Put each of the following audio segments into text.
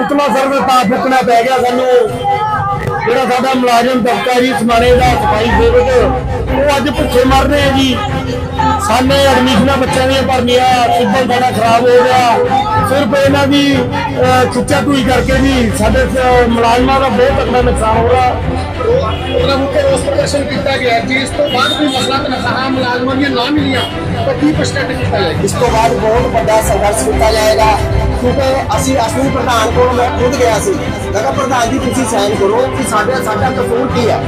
ਉਤਲਾ ਸਰਵ ਤਾਂ ਫੁੱਕਣਾ ਪੈ ਗਿਆ ਸਾਨੂੰ। ਜਿਹੜਾ ਸਾਡਾ ਮੁਲਾਜ਼ਮ ਦਫ਼ਤਰ ਜੀ ਸਮਾਣੇ ਦਾ ਸਫ਼ਾਈ ਸੇਵਕ ਉਹ ਅੱਜ ਭੁੱਖੇ ਮਰ ਰਹੇ ਆ ਜੀ। ਸਾਨੇ ਐਡਮਿਸ਼ਨਾਂ ਬੱਚਿਆਂ ਦੀਆਂ ਭਰਨੀਆਂ ਸਿੱਬਲ ਸਾਡਾ ਖਰਾਬ ਹੋ ਗਿਆ। ਸਿਰਫ ਇਹਨਾਂ ਦੀ ਖਿੱਚਾ ਟੂਈ ਕਰਕੇ ਵੀ ਸਾਡੇ ਮੁਲਾਜ਼ਮਾਂ ਦਾ ਬਹੁਤ ਤਕੜਾ ਨੁਕਸਾਨ ਹੋ ਰਿਹਾ। ਉਹਨਾਂ ਨੂੰ ਰੋਸ ਪ੍ਰਦਰਸ਼ਨ ਕੀਤਾ ਗਿਆ। ਜਿਸ ਤੋਂ ਬਾਅਦ ਵੀ ਮਸਲਾ ਤਨਖਾਹਾਂ ਮੁਲਾਜ਼ਮਾਂ ਦੀਆਂ ਨਾ ਮਿਲੀਆਂ ਤਾਂ ਕੀ ਪ੍ਰਸ਼ਟ ਕੀਤਾ ਜਾਏਗਾ? ਇਸ ਤੋਂ ਬਾਅਦ ਬਹੁਤ ਵੱਡਾ ਸੰਘਰਸ਼ ਕੀਤਾ ਜਾਏਗਾ। ਕਿਉਂਕਿ ਅਸੀਂ ਅਸਲੀ ਪ੍ਰਧਾਨ ਕੋਲ ਮੈਂ ਖੁਦ ਗਿਆ ਸੀ। ਮੈਂ ਕਿਹਾ, ਪ੍ਰਧਾਨ ਜੀ, ਤੁਸੀਂ ਸਾਈਨ ਕਰੋ ਕਿ ਸਾਡਾ ਸਾਡਾ ਕਸੂਰ ਕੀ ਹੈ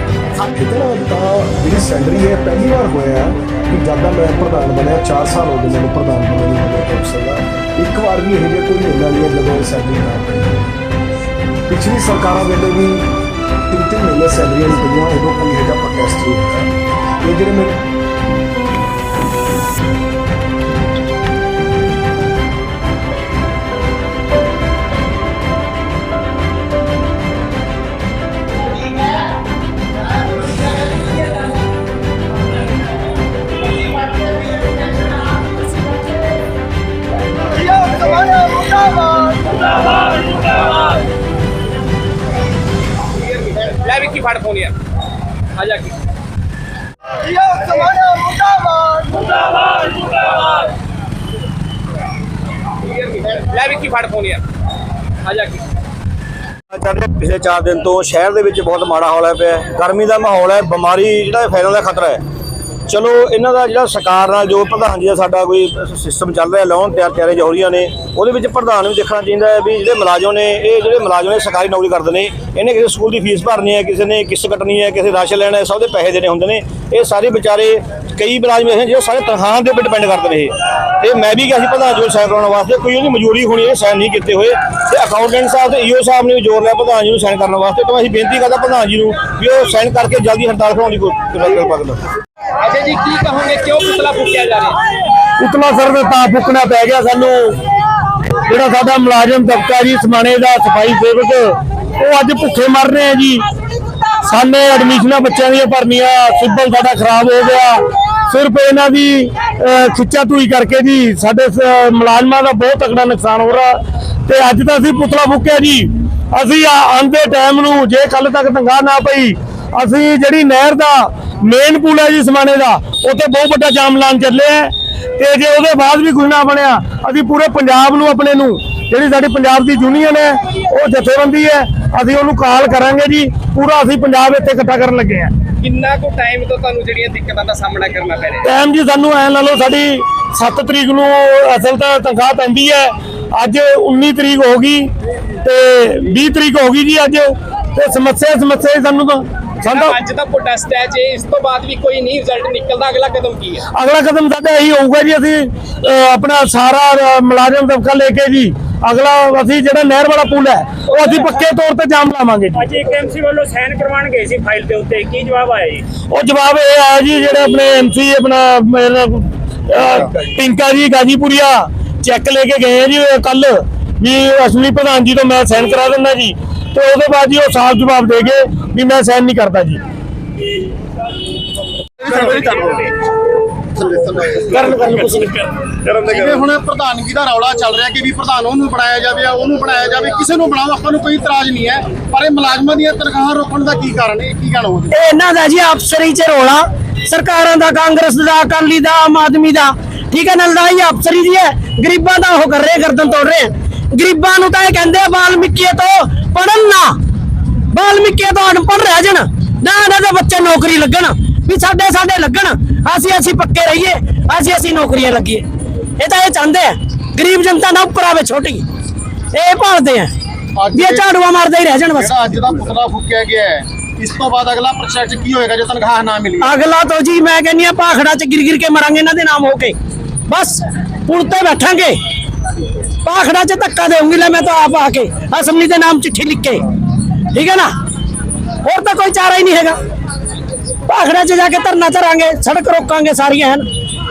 ਕਿਤਨਾ ਤਾਂ ਜਿਹੜੀ ਸੈਲਰੀ ਹੈ, ਪਹਿਲੀ ਵਾਰ ਹੋਇਆ ਕਿ ਜਦ ਦਾ ਮੈਂ ਪ੍ਰਧਾਨ ਬਣਿਆ 4 ਸਾਲ ਹੋ ਗਏ ਮੈਨੂੰ ਪ੍ਰਧਾਨ ਬਣੇ ਨੂੰ ਮੇਰੇ ਕੋਲ ਦਾ ਇੱਕ ਵਾਰ ਵੀ ਇਹ ਜਿਹਾ ਕੋਈ ਮਹੀਨਾ ਨਹੀਂ ਹੈ ਸੈਲਰੀ ਨਾ ਪਈ ਪਿਛਲੀ ਸਰਕਾਰਾਂ ਵੇਲੇ ਵੀ ਤਿੰਨ ਤਿੰਨ ਮਹੀਨੇ ਸੈਲਰੀਆਂ ਨਹੀਂ ਪਈਆਂ, ਉਦੋਂ ਕੋਈ ਇਹਦਾ ਪ੍ਰੋਟੈਸਟ ਨਹੀਂ ਹੁੰਦਾ ਇਹ ਜਿਹੜੇ ਮੈਂ ਲੈ ਵਿੱਕੀ ਫੜ ਫੋਨ ਯਾਰ ਆ ਜਾ ਕੇ। ਲੈ ਵਿੱਕੀ ਫੜ ਫੋਨ ਯਾਰ ਆ ਜਾ ਕੇ। ਚੱਲਦੇ ਪਿਛਲੇ 4 ਦਿਨ ਤੋਂ ਸ਼ਹਿਰ ਦੇ ਵਿੱਚ ਬਹੁਤ ਮਾੜਾ ਹਾਲ ਹੈ ਪਿਆ ਗਰਮੀ ਦਾ ਮਾਹੌਲ ਹੈ, ਬਿਮਾਰੀ ਜਿਹੜਾ ਫੈਲਣ ਦਾ ਖਤਰਾ ਹੈ। ਚਲੋ, ਇਹਨਾਂ ਦਾ ਜਿਹੜਾ ਸਰਕਾਰ ਨਾਲ ਜੋ ਪ੍ਰਧਾਨ ਜੀ ਦਾ ਸਾਡਾ ਕੋਈ ਸਿਸਟਮ ਚੱਲ ਰਿਹਾ ਲੋਨ ਤਿਆਰ ਤਿਆਰੇ ਰਹੀਆਂ ਨੇ, ਉਹਦੇ ਵਿੱਚ ਪ੍ਰਧਾਨ ਨੂੰ ਵੀ ਦੇਖਣਾ ਚਾਹੀਦਾ ਹੈ ਵੀ ਜਿਹੜੇ ਮੁਲਾਜ਼ਮ ਨੇ, ਇਹ ਜਿਹੜੇ ਮੁਲਾਜ਼ਮ ਨੇ, ਸਰਕਾਰੀ ਨੌਕਰੀ ਕਰਦੇ ਨੇ, ਇਹਨੇ ਕਿਸੇ ਸਕੂਲ ਦੀ ਫੀਸ ਭਰਨੀ ਹੈ, ਕਿਸੇ ਨੇ ਕਿਸ਼ਤ ਕੱਟਣੀ ਹੈ, ਕਿਸੇ ਰਾਸ਼ਨ ਲੈਣਾ ਹੈ, ਸਭ ਦੇ ਪੈਸੇ ਦੇਣੇ ਹੁੰਦੇ ਨੇ। ਇਹ ਸਾਰੇ ਵਿਚਾਰੇ, ਕਈ ਮੁਲਾਜ਼ਮ ਐਸੇ ਜਿਹੜੇ ਸਾਰੇ ਤਨਖਾਹਾਂ ਦੇ ਉੱਪਰ ਡਿਪੈਂਡ ਕਰਦੇ ਨੇ ਇਹ। ਤੇ ਮੈਂ ਵੀ ਕਿਹਾ ਸੀ ਪ੍ਰਧਾਨ ਜੀ ਨੂੰ ਸਾਈਨ ਕਰਾਉਣ ਵਾਸਤੇ, ਕੋਈ ਉਹਦੀ ਮਨਜ਼ੂਰੀ ਹੋਣੀ ਇਹ ਸਾਈਨ ਨਹੀਂ ਕੀਤੇ ਹੋਏ। ਤੇ ਅਕਾਊਂਟੈਂਟ ਸਾਹਿਬ ਤੇ ਈਓ ਸਾਹਿਬ ਨੇ ਵੀ ਜ਼ੋਰ ਲਿਆ ਪ੍ਰਧਾਨ ਜੀ ਨੂੰ ਸਾਈਨ ਕਰਨ ਵਾਸਤੇ। ਤਾਂ ਅਸੀਂ ਬੇਨਤੀ ਕਰਦਾ ਪ੍ਰਧਾਨ ਜੀ ਨੂੰ ਵੀ ਉਹ ਸਾਈਨ ਕਰਕੇ ਜਲਦੀ ਹੜਤਾਲ ਕਰਾਉਣ ਦੀ ਕੋਸ਼ਿਸ਼ ਕਰੋ। ਅਜੇ ਜੀ ਕੀ ਕਹੋਗੇ? ਕਿਉਂ ਪੁਤਲਾ ਫੂਕਿਆ ਜਾ ਰਿਹਾ? ਉਤਲਾ ਸਰਵ ਤਾਂ ਫੁੱਕਣਾ ਪੈ ਗਿਆ ਸਾਨੂੰ। ਜਿਹੜਾ ਸਾਡਾ ਮੁਲਾਜ਼ਮ ਦਫ਼ਤਰ ਜੀ, ਸਮਾਣੇ ਦਾ, ਸਫ਼ਾਈ ਸੇਵਕ, ਉਹ ਅੱਜ ਭੁੱਖੇ ਮਰ ਰਹੇ ਆ ਜੀ। ਸਾਨੇ ਐਡਮਿਸ਼ਨਾਂ ਬੱਚਿਆਂ ਦੀਆਂ ਭਰਨੀਆਂ ਸਿੱਬਲ ਸਾਡਾ ਖਰਾਬ ਹੋ ਗਿਆ। ਸਿਰਫ ਇਹਨਾਂ ਦੀ ਖਿੱਚਾ ਧੂਈ ਕਰਕੇ ਜੀ, ਸਾਡੇ ਮੁਲਾਜ਼ਮਾਂ ਦਾ ਬਹੁਤ ਤਕੜਾ ਨੁਕਸਾਨ ਹੋ ਰਿਹਾ। ਤੇ ਅੱਜ ਤਾਂ ਅਸੀਂ ਪੁਤਲਾ ਫੂਕਿਆ ਜੀ। ਅਸੀਂ ਆਂਦੇ ਟਾਈਮ ਨੂੰ ਜੇ ਕੱਲ ਤੱਕ ਤੰਗਾ ਨਾ ਪਈ, ਅਸੀਂ ਜਿਹੜੀ ਨਹਿਰ ਦਾ ਮੇਨ ਪੁਲ ਹੈ ਜੀ ਸਮਾਣੇ ਦਾ। ਉੱਥੇ ਬਹੁਤ ਵੱਡਾ ਜਾਮ ਲਾਉਣ ਚੱਲੇ ਆ ਤੇ ਜੇ ਉਹਦੇ ਬਾਅਦ ਵੀ ਕੁਝ ਨਾ ਬਣਿਆ ਅਸੀਂ ਪੂਰੇ ਪੰਜਾਬ ਨੂੰ ਆਪਣੇ ਨੂੰ ਜਿਹੜੀ ਸਾਡੀ ਪੰਜਾਬ ਦੀ ਯੂਨੀਅਨ ਹੈ ਉਹ ਜਥੇਬੰਦੀ ਹੈ ਅਸੀਂ ਉਹਨੂੰ ਕਾਲ ਕਰਾਂਗੇ ਜੀ। ਪੂਰਾ ਅਸੀਂ ਪੰਜਾਬ ਇੱਥੇ ਇਕੱਠਾ ਕਰਨ ਲੱਗੇ ਆ ਕਿੰਨਾ ਕੁ ਟਾਈਮ ਤੋਂ ਤੁਹਾਨੂੰ ਜਿਹੜੀਆਂ ਦਿੱਕਤਾਂ ਦਾ ਸਾਹਮਣਾ ਕਰਨਾ ਪੈ ਰਿਹਾ? ਟਾਈਮ ਜੀ ਸਾਨੂੰ ਐ ਲਾ ਲਓ ਸਾਡੀ 7 ਤਰੀਕ ਨੂੰ ਅਸਲ ਤਾਂ ਤਨਖਾਹ ਪੈਂਦੀ ਹੈ। ਅੱਜ 19 ਤਰੀਕ ਹੋ ਗਈ ਤੇ 20 ਤਰੀਕ ਹੋ ਗਈ ਜੀ ਅੱਜ। ਤੇ ਸਮੱਸਿਆ ਸਮੱਸਿਆ ਸਾਨੂੰ ਤਾਂ ਸਾਡਾ ਅੱਜ ਦਾ ਪ੍ਰੋਟੈਸਟ ਹੈ ਜੇ ਇਸ ਤੋਂ ਬਾਅਦ ਵੀ ਕੋਈ ਨਹੀਂ ਰਿਜ਼ਲਟ ਨਿਕਲਦਾ ਅਗਲਾ ਕਦਮ ਕੀ ਹੈ? ਅਗਲਾ ਕਦਮ ਸਾਡਾ ਇਹੀ ਹੋਊਗਾ ਜੀ ਅਸੀਂ ਆਪਣਾ ਸਾਰਾ ਮੁਲਾਜ਼ਮ ਦਫਕਾ ਲੈ ਕੇ ਜੀ ਅਗਲਾ ਅਸੀਂ ਜਿਹੜਾ ਨਹਿਰ ਵਾਲਾ ਪੁਲ ਹੈ ਉਹ ਅਸੀਂ ਪੱਕੇ ਤੌਰ ਤੇ ਜਾਮ ਲਾਵਾਂਗੇ ਜੀ। ਅੱਜ ਇੱਕ ਐਮਸੀ ਵੱਲੋਂ ਸਾਈਨ ਕਰਵਾਉਣ ਗਏ ਸੀ ਫਾਈਲ ਦੇ ਉੱਤੇ ਕੀ ਜਵਾਬ ਆਇਆ ਜੀ? ਉਹ ਜਵਾਬ ਇਹ ਆਇਆ ਜੀ ਜਿਹੜੇ ਆਪਣੇ ਐਮਸੀ ਆਪਣਾ ਟਿੰਕਾ ਜੀ ਗਾਜੀਪੁਰੀਆ ਚੈੱਕ ਲੈ ਕੇ ਗਏ ਜੀ ਕੱਲ ਵੀ ਅਸਲੀ ਪ੍ਰਧਾਨ ਜੀ ਤੋਂ ਮੈਂ ਸਾਈਨ ਕਰਾ ਦਿੰਦਾ ਜੀ। ਤੇ ਉਹਦੇ ਬਾਅਦ ਜੀ ਉਹ ਸਾਫ਼ ਜਵਾਬ ਦੇ ਗਏ। ਵੀ ਮੈਂ ਸਾਈਨ ਨਹੀਂ ਕਰਦਾ ਜੀ। ਕਰਨ ਕਰਨ ਕੁਛ ਨਹੀਂ ਜਿਵੇਂ ਹੁਣ ਪ੍ਰਧਾਨਗੀ ਦਾ ਰੌਲਾ ਚੱਲ ਰਿਹਾ ਕਿ ਵੀ ਪ੍ਰਧਾਨ ਉਹਨੂੰ ਬਣਾਇਆ ਜਾਵੇ ਜਾਂ ਉਹਨੂੰ ਬਣਾਇਆ ਜਾਵੇ ਕਿਸੇ ਨੂੰ ਬਣਾਓ ਆਪਾਂ ਨੂੰ ਕੋਈ ਇਤਰਾਜ਼ ਨਹੀਂ ਹੈ। ਪਰ ਇਹ ਮੁਲਾਜ਼ਮਾਂ ਦੀਆਂ ਤਨਖਾਹਾਂ ਰੋਕਣ ਦਾ ਕੀ ਕਾਰਨ ਹੈ? ਕੀ ਗੱਲ ਹੋਊਗੀ ਇਹ ਇਹਨਾਂ ਦਾ ਜੀ ਅਫਸਰੀ ਚ ਰੋਲਾ। ਸਰਕਾਰਾਂ ਦਾ ਕਾਂਗਰਸ ਦਾ ਅਕਾਲੀ ਦਾ ਆਮ ਆਦਮੀ ਦਾ। ਠੀਕ ਹੈ ਨਾ ਲੜਾਈ ਅਫਸਰੀ ਦੀ ਹੈ। ਗਰੀਬਾਂ ਦਾ ਉਹ ਕਰ ਰਹੇ ਗਰਦਨ ਤੋੜ ਰਹੇ। ਆ। ਗਰੀਬਾਂ ਨੂੰ ਤਾਂ ਇਹ ਕਹਿੰਦੇ ਆ ਵਾਲਮੀਕੀ ਤੋਂ ਪੜਨ ਨਾ। ਵਾਲਮੀਕੀ ਤੋਂ ਅਨਪੜ੍ਹ ਰਹਿ ਜਾਣ ਨਾ ਇਹਨਾਂ ਦੇ ਬੱਚੇ ਨੌਕਰੀ ਲੱਗਣ ਵੀ ਸਾਡੇ ਸਾਡੇ ਲੱਗਣ ਅਸੀਂ ਅਸੀਂ ਪੱਕੇ ਰਹੀਏ ਅਸੀਂ ਅਸੀਂ ਨੌਕਰੀਆਂ ਲੱਗੀਏ। ਇਹ ਤਾਂ ਇਹ ਚਾਹੁੰਦੇ ਆ ਗਰੀਬ ਜਨਤਾ ਨਾ ਉੱਪਰ ਆਵੇ ਛੋਟੀ। ਇਹ ਭਾਲਦੇ ਆ ਵੀ ਇਹ ਝਾੜੂਆਂ ਮਾਰਦੇ ਹੀ ਰਹਿ ਜਾਣ ਬਸ। ਜਿਹੜਾ ਅੱਜ ਦਾ ਪੁਤਲਾ ਫੂਕਿਆ ਗਿਆ ਹੈ ਇਸ ਤੋਂ ਬਾਅਦ ਅਗਲਾ ਪ੍ਰੋਸੈਸ ਕੀ ਹੋਏਗਾ ਜੇ ਤਨਖਾਹ ਨਾ ਮਿਲੀ? ਅਗਲਾ ਤੋਂ ਜੀ ਮੈਂ ਕਹਿੰਨੀ ਆ ਭਾਖੜਾ ਚ ਗਿਰ ਗਿਰ ਕੇ ਮਰਾਂਗੇ ਇਹਨਾਂ ਦੇ ਨਾਮ ਹੋ ਕੇ। ਬਸ ਪੁਲ ਤੇ ਬੈਠਾਂਗੇ। ਭਾਖੜਾ ਚ ਧੱਕਾ ਦੇਉਂਗੀ ਲੈ ਮੈਂ ਤਾਂ ਆਪ ਆ ਕੇ ਅਸੈਂਬਲੀ ਦੇ ਨਾਮ ਚਿੱਠੀ ਲਿਖ ਕੇ। ਠੀਕ ਹੈ ਨਾ? ਹੋਰ ਤਾਂ ਕੋਈ ਚਾਰਾ ਹੀ ਨਹੀਂ ਹੈਗਾ। ਭਾਖੜਾ ਚ ਜਾ ਕੇ ਧਰਨਾ ਧਰਾਂਗੇ ਸੜਕ ਰੋਕਾਂਗੇ ਸਾਰੀਆਂ ਹਨ।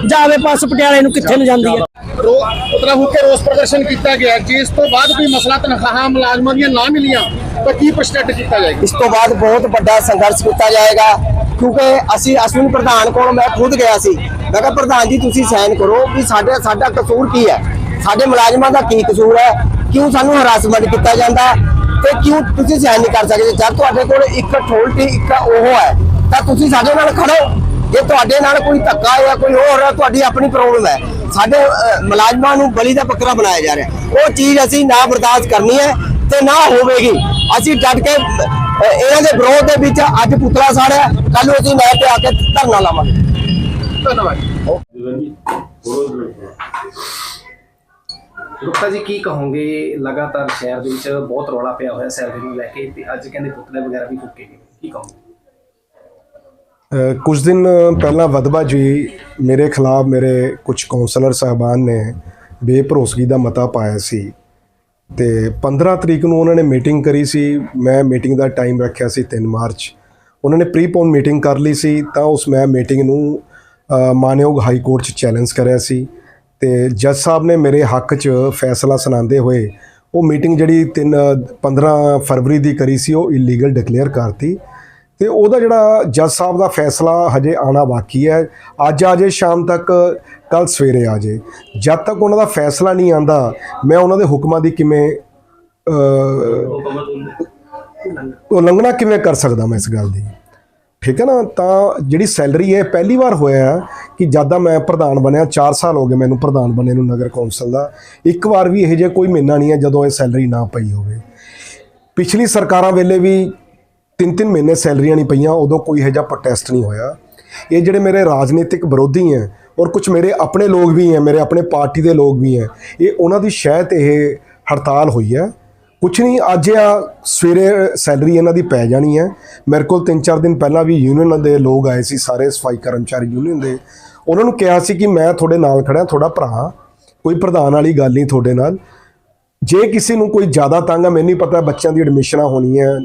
ਜਾਵੇ ਪਾਸ ਪਟਿਆਲੇ ਨੂੰ ਕਿੱਥੇ ਨੂੰ ਜਾਂਦੀ ਹੈ। ਰੋ ਪੁਤਲਾ ਫੂਕ ਕੇ ਰੋਸ ਪ੍ਰਦਰਸ਼ਨ ਕੀਤਾ ਗਿਆ। ਜਿਸ ਤੋਂ ਬਾਅਦ ਕੋਈ ਮਸਲਾ ਤਨਖਾਹਾਂ ਮੁਲਾਜ਼ਮਾਂ ਦੀਆਂ ਨਾ ਮਿਲੀਆਂ ਤਾਂ ਕੀ ਪ੍ਰਸ਼ਟ ਕੀਤਾ ਜਾਏਗਾ? ਇਸ ਤੋਂ ਬਾਅਦ ਬਹੁਤ ਵੱਡਾ ਸੰਘਰਸ਼ ਕੀਤਾ ਜਾਏਗਾ ਕਿਉਂਕਿ ਅਸੀਂ ਅਸਲੀ ਪ੍ਰਧਾਨ ਕੋਲ ਮੈਂ ਖੁਦ ਗਿਆ ਸੀ। ਮੈਂ ਕਿਹਾ ਪ੍ਰਧਾਨ ਜੀ ਤੁਸੀਂ ਸਾਈਨ ਕਰੋ ਕਿ ਸਾਡੇ ਸਾਡਾ ਕਸੂਰ ਕੀ ਹੈ? ਸਾਡੇ ਮੁਲਾਜ਼ਮਾਂ ਦਾ ਕੀ ਕਸੂਰ ਹੈ? ਕਿਉਂ ਸਾਨੂੰ ਹਰਾਸਮੈਂਟ ਕੀਤਾ ਜਾਂਦਾ? ਤੇ ਕਿਉਂ ਤੁਸੀਂ ਸਹਿਨ ਨਹੀਂ ਕਰ ਸਕਦੇ? ਜਦ ਤੁਹਾਡੇ ਕੋਲ ਇੱਕ ਅਥਾਰਟੀ ਇੱਕ ਉਹ ਹੈ ਤਾਂ ਤੁਸੀਂ ਸਾਡੇ ਨਾਲ ਖੜੋ। ਜੇ ਤੁਹਾਡੇ ਨਾਲ ਕੋਈ ਧੱਕਾ ਜਾਂ ਕੋਈ ਹੋਰ ਹੈ ਤੁਹਾਡੀ ਆਪਣੀ ਪ੍ਰੋਬਲਮ ਹੈ। ਸਾਡੇ ਮੁਲਾਜ਼ਮਾਂ ਨੂੰ ਬਲੀ ਦਾ ਬੱਕਰਾ ਬਣਾਇਆ ਜਾ ਰਿਹਾ ਉਹ ਚੀਜ਼ ਅਸੀਂ ਨਾ ਬਰਦਾਸ਼ਤ ਕਰਨੀ ਹੈ ਤੇ ਨਾ ਹੋਵੇਗੀ। ਅਸੀਂ ਡਟ ਕੇ ਇਹਨਾਂ ਦੇ ਵਿਰੋਧ ਦੇ ਵਿੱਚ ਅੱਜ ਪੁਤਲਾ ਸਾੜਿਆ। ਕੱਲ ਨੂੰ ਅਸੀਂ ਨਹਿਰ ਤੇ ਆ ਕੇ ਧਰਨਾ ਲਾਵਾਂਗੇ। ਧੰਨਵਾਦ। ਗੁਪਤਾ ਜੀ, ਕੀ ਕਹੋਗੇ? ਲਗਾਤਾਰ ਸ਼ਹਿਰ ਦੇ ਵਿੱਚ ਬਹੁਤ ਰੌਲਾ ਪਿਆ ਹੋਇਆ ਸੈਲਰੀ ਨੂੰ ਲੈ ਕੇ ਤੇ ਅੱਜ ਕਹਿੰਦੇ ਪੁਤਲੇ ਵਗੈਰਾ ਵੀ ਫੁੱਕੇ ਗਏ। ਕੀ ਕਹੋਗੇ? ਕੁਝ ਦਿਨ ਪਹਿਲਾਂ ਵਦਵਾ ਜੀ ਮੇਰੇ ਖਿਲਾਫ ਮੇਰੇ ਕੁਝ ਕਾਉਂਸਲਰ ਸਾਹਿਬਾਨ ਨੇ ਬੇਭਰੋਸਗੀ ਦਾ ਮਤਾ ਪਾਇਆ ਸੀ ਤੇ 15 ਤਰੀਕ ਨੂੰ ਉਹਨਾਂ ਨੇ ਮੀਟਿੰਗ ਕਰੀ ਸੀ। ਮੈਂ ਮੀਟਿੰਗ ਦਾ ਟਾਈਮ ਰੱਖਿਆ ਸੀ 3 ਮਾਰਚ। ਉਹਨਾਂ ਨੇ ਪ੍ਰੀਪੋਨ ਮੀਟਿੰਗ ਕਰ ਲਈ ਸੀ ਤਾਂ ਉਸ ਮੈਂ ਮੀਟਿੰਗ ਨੂੰ ਮਾਨਯੋਗ ਹਾਈ ਕੋਰਟ 'ਚ ਚੈਲੰਜ ਕਰਿਆ ਸੀ। ਤੇ ਜੱਜ ਸਾਹਿਬ ਨੇ ਮੇਰੇ ਹੱਕ 'ਚ ਫੈਸਲਾ ਸੁਣਾਉਂਦੇ ਹੋਏ ਉਹ ਮੀਟਿੰਗ ਜਿਹੜੀ 3 15 ਫਰਵਰੀ ਦੀ ਕਰੀ ਸੀ, ਉਹ ਇਲੀਗਲ ਡਿਕਲੇਅਰ ਕਰਤੀ। ਤੇ ਉਹਦਾ ਜਿਹੜਾ ਜੱਜ ਸਾਹਿਬ ਦਾ ਫੈਸਲਾ ਹਜੇ ਆਣਾ ਬਾਕੀ ਹੈ। ਅੱਜ ਆ ਜੇ ਸ਼ਾਮ ਤੱਕ ਕੱਲ ਸਵੇਰੇ ਆ ਜੇ ਜਦ ਤੱਕ ਉਹਨਾਂ ਦਾ ਫੈਸਲਾ ਨਹੀਂ ਆਂਦਾ ਮੈਂ ਉਹਨਾਂ ਦੇ ਹੁਕਮਾਂ ਦੀ ਕਿਵੇਂ ਉਲੰਘਣਾ ਕਿਵੇਂ ਕਰ ਸਕਦਾ ਮੈਂ ਇਸ ਗੱਲ ਦੀ? ਠੀਕ ਹੈ ਨਾ? ਤਾਂ ਜਿਹੜੀ ਸੈਲਰੀ ਹੈ ਪਹਿਲੀ ਵਾਰ ਹੋਇਆ ਕਿ ਜਦ ਮੈਂ ਪ੍ਰਧਾਨ ਬਣਿਆ 4 ਸਾਲ ਹੋ ਗਏ ਮੈਨੂੰ ਪ੍ਰਧਾਨ ਬਣੇ ਨੂੰ ਨਗਰ ਕੌਂਸਲ ਦਾ। ਇੱਕ ਵਾਰ ਵੀ ਇਹੋ ਜਿਹਾ ਕੋਈ ਮਹੀਨਾ ਨਹੀਂ ਹੈ ਜਦੋਂ ਇਹ ਸੈਲਰੀ ਨਾ ਪਈ ਹੋਵੇ। ਪਿਛਲੀ ਸਰਕਾਰਾਂ ਵੇਲੇ ਵੀ ਤਿੰਨ ਤਿੰਨ ਮਹੀਨੇ ਸੈਲਰੀਆਂ ਨਹੀਂ ਪਈਆਂ, ਉਦੋਂ ਕੋਈ ਇਹੋ ਜਿਹਾ ਪ੍ਰੋਟੈਸਟ ਨਹੀਂ ਹੋਇਆ। ਇਹ ਜਿਹੜੇ ਮੇਰੇ ਰਾਜਨੀਤਿਕ ਵਿਰੋਧੀ ਹੈ ਔਰ ਕੁਝ ਮੇਰੇ ਆਪਣੇ ਲੋਕ ਵੀ ਹੈ, ਮੇਰੇ ਆਪਣੇ ਪਾਰਟੀ ਦੇ ਲੋਕ ਵੀ ਹੈ, ਇਹ ਉਹਨਾਂ ਦੀ ਸ਼ਾਇਦ ਇਹ ਹੜਤਾਲ ਹੋਈ ਹੈ। ਕੁਛ ਨਹੀਂ, ਅੱਜ ਆ ਸਵੇਰੇ ਸੈਲਰੀ ਇਹਨਾਂ ਦੀ ਪੈ ਜਾਣੀ ਹੈ। ਮੇਰੇ ਕੋਲ 3-4 ਦਿਨ ਪਹਿਲਾਂ ਵੀ ਯੂਨੀਅਨ ਦੇ ਲੋਕ ਆਏ ਸੀ, ਸਾਰੇ ਸਫ਼ਾਈ ਕਰਮਚਾਰੀ ਯੂਨੀਅਨ ਦੇ। ਉਹਨਾਂ ਨੂੰ ਕਿਹਾ ਸੀ ਕਿ ਮੈਂ ਤੁਹਾਡੇ ਨਾਲ ਖੜਾ ਤੁਹਾਡਾ ਭਰਾ, ਕੋਈ ਪ੍ਰਧਾਨ ਵਾਲੀ ਗੱਲ ਨਹੀਂ ਤੁਹਾਡੇ ਨਾਲ। ਜੇ ਕਿਸੇ ਨੂੰ ਕੋਈ ਜ਼ਿਆਦਾ ਤੰਗ ਹੈ, ਮੈਨੂੰ ਨਹੀਂ ਪਤਾ, ਬੱਚਿਆਂ ਦੀ ਐਡਮਿਸ਼ਨਾਂ ਹੋਣੀ ਹੈ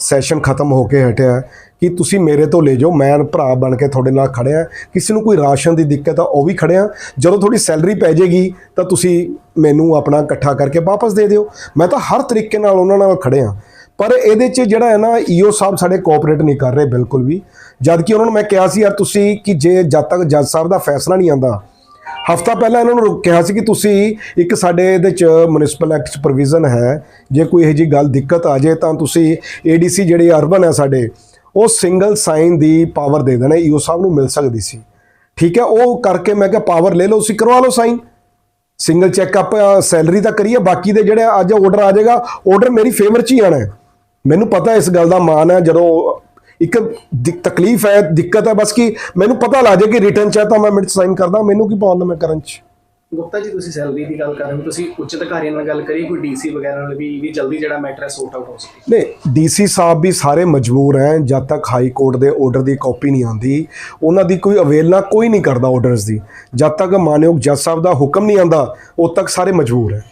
ਸੈਸ਼ਨ ਖਤਮ ਹੋ ਕੇ ਹਟਿਆ। ਕਿ ਤੁਸੀਂ ਮੇਰੇ ਤੋਂ ਲੈ ਜਾਓ, ਮੈਂ ਭਰਾ ਬਣ ਕੇ ਤੁਹਾਡੇ ਨਾਲ ਖੜਿਆ ਕਿਸੇ ਨੂੰ ਕੋਈ ਰਾਸ਼ਨ ਦੀ ਦਿੱਕਤ ਆ, ਉਹ ਵੀ ਖੜਿਆ ਜਦੋਂ ਤੁਹਾਡੀ ਸੈਲਰੀ ਪੈ ਜਾਏਗੀ, ਤਾਂ ਤੁਸੀਂ ਮੈਨੂੰ ਆਪਣਾ ਇਕੱਠਾ ਕਰਕੇ ਵਾਪਸ ਦੇ ਦਿਓ। ਮੈਂ ਤਾਂ ਹਰ ਤਰੀਕੇ ਨਾਲ ਉਹਨਾਂ ਨਾਲ ਖੜਿਆ ਪਰ ਇਹਦੇ 'ਚ ਜਿਹੜਾ ਹੈ ਨਾ, ਈਓ ਸਾਹਿਬ ਸਾਡੇ ਕੋਆਪਰੇਟ ਨਹੀਂ ਕਰ ਰਹੇ ਬਿਲਕੁਲ ਵੀ। ਜਦ ਕਿ ਉਹਨਾਂ ਨੂੰ ਮੈਂ ਕਿਹਾ ਸੀ, ਯਾਰ ਤੁਸੀਂ ਕਿ ਜੇ ਜਦ ਤੱਕ ਜੱਜ ਸਾਹਿਬ ਦਾ ਫੈਸਲਾ ਨਹੀਂ ਆਂਦਾ ਹਫਤਾ ਪਹਿਲਾਂ ਇਹਨਾਂ ਨੂੰ ਕਿਹਾ ਸੀ ਕਿ ਤੁਸੀਂ ਇੱਕ ਸਾਡੇ ਇਹਦੇ ਚ ਮਿਊਨਿਸਪਲ ਐਕਟ ਚ ਪ੍ਰੋਵੀਜ਼ਨ ਹੈ। ਜੇ ਕੋਈ ਇਹੋ ਜੀ ਗੱਲ ਦਿੱਕਤ ਆ ਜਾਏ, ਤਾਂ ਤੁਸੀਂ ਏਡੀਸੀ ਜਿਹੜੇ ਅਰਬਨ ਹੈ ਸਾਡੇ ਉਹ ਸਿੰਗਲ ਸਾਈਨ ਦੀ ਪਾਵਰ ਦੇ ਦੇਣਾ, ਈਓ ਸਾਹਿਬ ਨੂੰ ਮਿਲ ਸਕਦੀ ਸੀ। ਠੀਕ ਹੈ, ਉਹ ਕਰਕੇ ਮੈਂ ਕਿਹਾ ਪਾਵਰ ਲੈ ਲਓ, ਤੁਸੀਂ ਕਰਵਾ ਲਓ ਸਾਈਨ ਸਿੰਗਲ ਚੈੱਕਅਪ ਸੈਲਰੀ ਦਾ ਕਰੀਏ, ਬਾਕੀ ਦੇ ਜਿਹੜੇ ਅੱਜ ਆਰਡਰ ਆ ਜਾਏਗਾ ਆਰਡਰ ਮੇਰੀ ਫੇਵਰ ਚ ਹੀ ਆਣਾ ਹੈ। ਮੈਨੂੰ ਪਤਾ ਇਸ ਗੱਲ ਦਾ ਮਾਣ ਹੈ, ਜਦੋਂ ਇੱਕ ਦਿਕ- ਤਕਲੀਫ ਹੈ, ਦਿੱਕਤ ਹੈ, ਬਸ ਕਿ ਮੈਨੂੰ ਪਤਾ ਲੱਗ ਜਾਏ ਕਿ ਰਿਟਰਨ ਚ ਹੈ ਤਾਂ ਮੈਂ ਮਿੰਟ ਸਾਈਨ ਕਰਦਾ, ਮੈਨੂੰ ਕੀ ਪ੍ਰੋਬਲਮ ਹੈ ਕਰਨ ਚ। ਗੁਪਤਾ ਜੀ, ਤੁਸੀਂ ਸੈਲਰੀ ਦੀ ਗੱਲ ਕਰ ਰਹੇ ਹੋ, ਤੁਸੀਂ ਉੱਚ ਅਧਿਕਾਰੀਆਂ ਨਾਲ ਗੱਲ ਕਰੀ, ਕੋਈ ਡੀਸੀ ਵਗੈਰਾ ਨਾਲ ਵੀ ਵੀ ਜਲਦੀ ਜਿਹੜਾ ਮੈਟਰ ਹੈ ਸੋਰਟ ਆਊਟ ਹੋ ਸਕੇ? ਨਹੀਂ, ਡੀਸੀ ਸਾਹਿਬ ਵੀ ਸਾਰੇ ਮਜਬੂਰ ਹੈ, ਜਦ ਤੱਕ ਹਾਈ ਕੋਰਟ ਦੇ ਆਰਡਰ ਦੀ ਕਾਪੀ ਨਹੀਂ ਆਉਂਦੀ, ਉਹਨਾਂ ਦੀ ਕੋਈ ਅਵੇਲਨਾ ਕੋਈ ਨਹੀਂ ਕਰਦਾ ਆਰਡਰਸ ਦੀ। ਜਦ ਤੱਕ ਮਾਨਯੋਗ ਜੱਜ ਸਾਹਿਬ ਦਾ ਹੁਕਮ ਨਹੀਂ ਆਉਂਦਾ, ਉਦ ਤੱਕ ਸਾਰੇ ਮਜਬੂਰ ਹੈ।